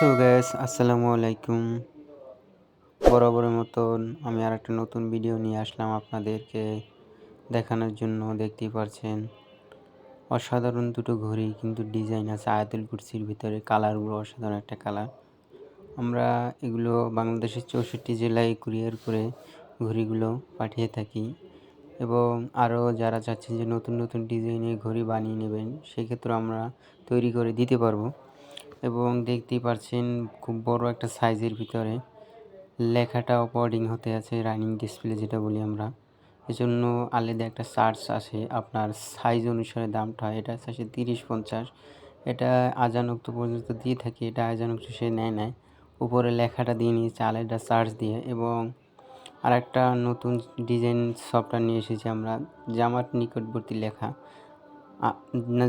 So gas আসসালামু আলাইকুম। বরাবরের মতন আমি আর একটা নতুন ভিডিও নিয়ে আসলাম আপনাদেরকে দেখানোর জন্য, দেখতেই পারছেন। অসাধারণ দুটো ঘড়ি, কিন্তু ডিজাইন আছে আয়াতুল কুরসির ভিতরে, কালারগুলো অসাধারণ একটা কালার। আমরা এগুলো বাংলাদেশের চৌষট্টি জেলায় কুরিয়ার করে ঘড়িগুলো পাঠিয়ে থাকি এবং আরও যারা চাচ্ছেন যে নতুন নতুন ডিজাইনের ঘড়ি বানিয়ে নেবেন, সেক্ষেত্রে আমরা তৈরি করে দিতে পারব। এবং দেখতেই পারছেন খুব বড় একটা সাইজের ভিতরে লেখাটা অপওয়ার্ডিং হতে আছে রানিং ডিসপ্লে যেটা বলি আমরা। এজন্য আলাদা একটা চার্জ আসে আপনার সাইজ অনুসারে দামটা, এটা আসে তিরিশ পঞ্চাশ। এটা আজানুক্ত পর্যন্ত দিয়ে থাকি, এটা আজানুক্ত সে নেয় নেয় উপরে লেখাটা দিয়ে নিয়েছে, আলাদা চার্জ দিয়ে। এবং আর একটা নতুন ডিজাইন সফটওয়্যার নিয়ে এসেছি আমরা, জামাত নিকটবর্তী লেখা।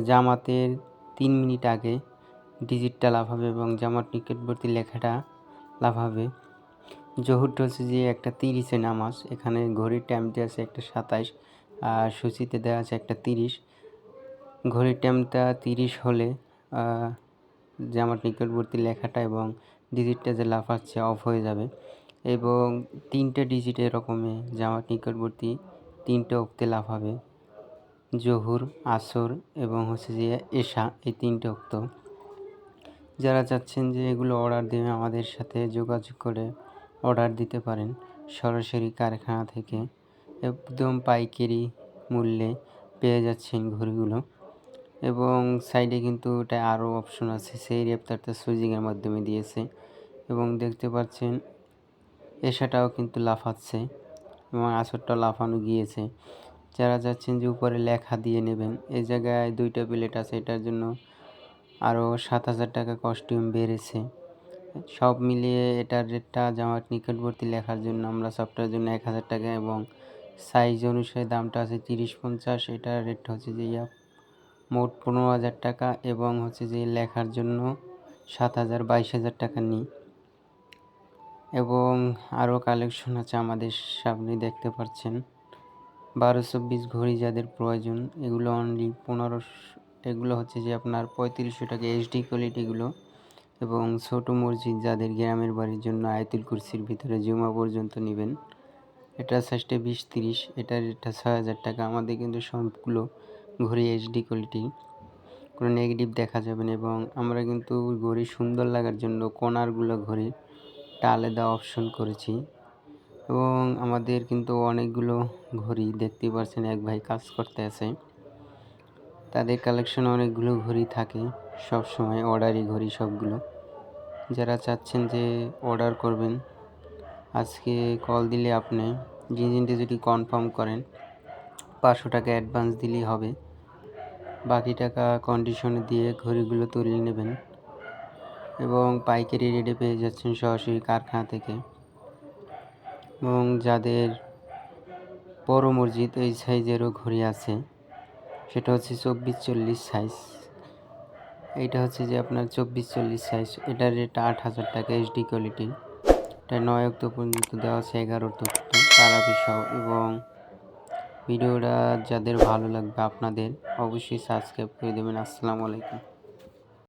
জামাতের তিন মিনিট আগে ডিজিটটা লাভ হবে এবং জামার নিকটবর্তী লেখাটা লাভ হবে। জহুরটা হচ্ছে যে একটা তিরিশে নামাজ, এখানে ঘড়ির টাইমটা আছে একটা সাতাইশ আর সূচিতে দেওয়া আছে একটা তিরিশ। ঘড়ির টাইমটা তিরিশ হলে জামার নিকটবর্তী লেখাটা এবং ডিজিটটা যে লাফাচ্ছে অফ হয়ে যাবে। এবং তিনটে ডিজিট এরকমই জামার নিকটবর্তী তিনটে অক্তে লাফাবে জহুর, আসর এবং হচ্ছে যে এশা, এই তিনটে অক্ত। যারা চাচ্ছেন যে এগুলো অর্ডার দেবে আমাদের সাথে যোগাযোগ করে অর্ডার দিতে পারেন, সরাসরি কারখানা থেকে একদম পাইকারি মূল্যে পেয়ে যাচ্ছেন ঘড়িগুলো। এবং সাইডে কিন্তু এটা আরও অপশন আছে, সেই রেপটারটা সুইজিংয়ের মাধ্যমে দিয়েছে। এবং দেখতে পাচ্ছেন, এসাটাও কিন্তু লাফাচ্ছে এবং আসরটাও লাফানো গিয়েছে। যারা চাচ্ছেন যে উপরে লেখা দিয়ে নেবেন এই জায়গায় দুইটা প্লেট আছে, এটার জন্য আরও সাত হাজার টাকা কস্টিউম বেড়েছে। সব মিলিয়ে এটার রেটটা জামার নিকটবর্তী লেখার জন্য আমরা সফটওয়্যার জন্য এক হাজার টাকা এবং সাইজ অনুসারে দামটা আছে তিরিশ পঞ্চাশ। এটার রেটটা হচ্ছে যে ইয়া, মোট পনেরো হাজার টাকা এবং হচ্ছে যে লেখার জন্য সাত হাজার বাইশ হাজার টাকা নিই। এবং আরও কালেকশন আছে আমাদের সামনে দেখতে পাচ্ছেন। বারো চব্বিশ ঘড়ি যাদের প্রয়োজন, এগুলো অনলি পনেরোশো এগুলো হচ্ছে যে আপনার পঁয়ত্রিশশো টাকা এইচডি কোয়ালিটিগুলো এবং ছোট মসজিদ যাদের গ্রামের বাড়ির জন্য আয়তুল কুরসির ভিতরে জুমা পর্যন্ত নেবেন। এটা সাইজটা বিশ তিরিশ, এটার এটা ছয় হাজার টাকা। আমাদের কিন্তু সবগুলো ঘড়ি এইচডি কোয়ালিটি কোনো নেগেটিভ দেখা যাবে না এবং আমরা কিন্তু ঘড়ি সুন্দর লাগার জন্য কোনারগুলো ঘড়ি আলাদা অপশন করেছি। এবং আমাদের কিন্তু অনেকগুলো ঘড়ি দেখতে পাচ্ছেন, এক ভাই কাজ করতে আছে। তাদের কালেকশনে অনেকগুলো ঘড়ি থাকে, সব সময় অর্ডারই ঘড়ি সবগুলো। যারা চাচ্ছেন যে অর্ডার করবেন, আজকে কল দিলে আপনি জিনিসটি যদি কনফার্ম করেন, পাঁচশো টাকা অ্যাডভান্স দিলেই হবে। বাকি টাকা কন্ডিশনে দিয়ে ঘড়িগুলো তুলে নেবেন এবং পাইকারি রেটে পেয়ে যাচ্ছেন সরাসরি কারখানা থেকে। এবং যাদের বড় মসজিদ, এই সাইজেরও ঘড়ি আছে সেটা হচ্ছে চব্বিশ চল্লিশ সাইজ এইটা হচ্ছে যে আপনার চব্বিশ চল্লিশ সাইজ এটার রেট আট হাজার টাকা এইচডি কোয়ালিটি এটা নয় অক্ট পর্যন্ত দেওয়া আছে এগারো তথ্য, তারা বিষয় এবং ভিডিওটা যাদের ভালো লাগবে আপনাদের, অবশ্যই সাবস্ক্রাইব করে দেবেন। আসসালামু আলাইকুম।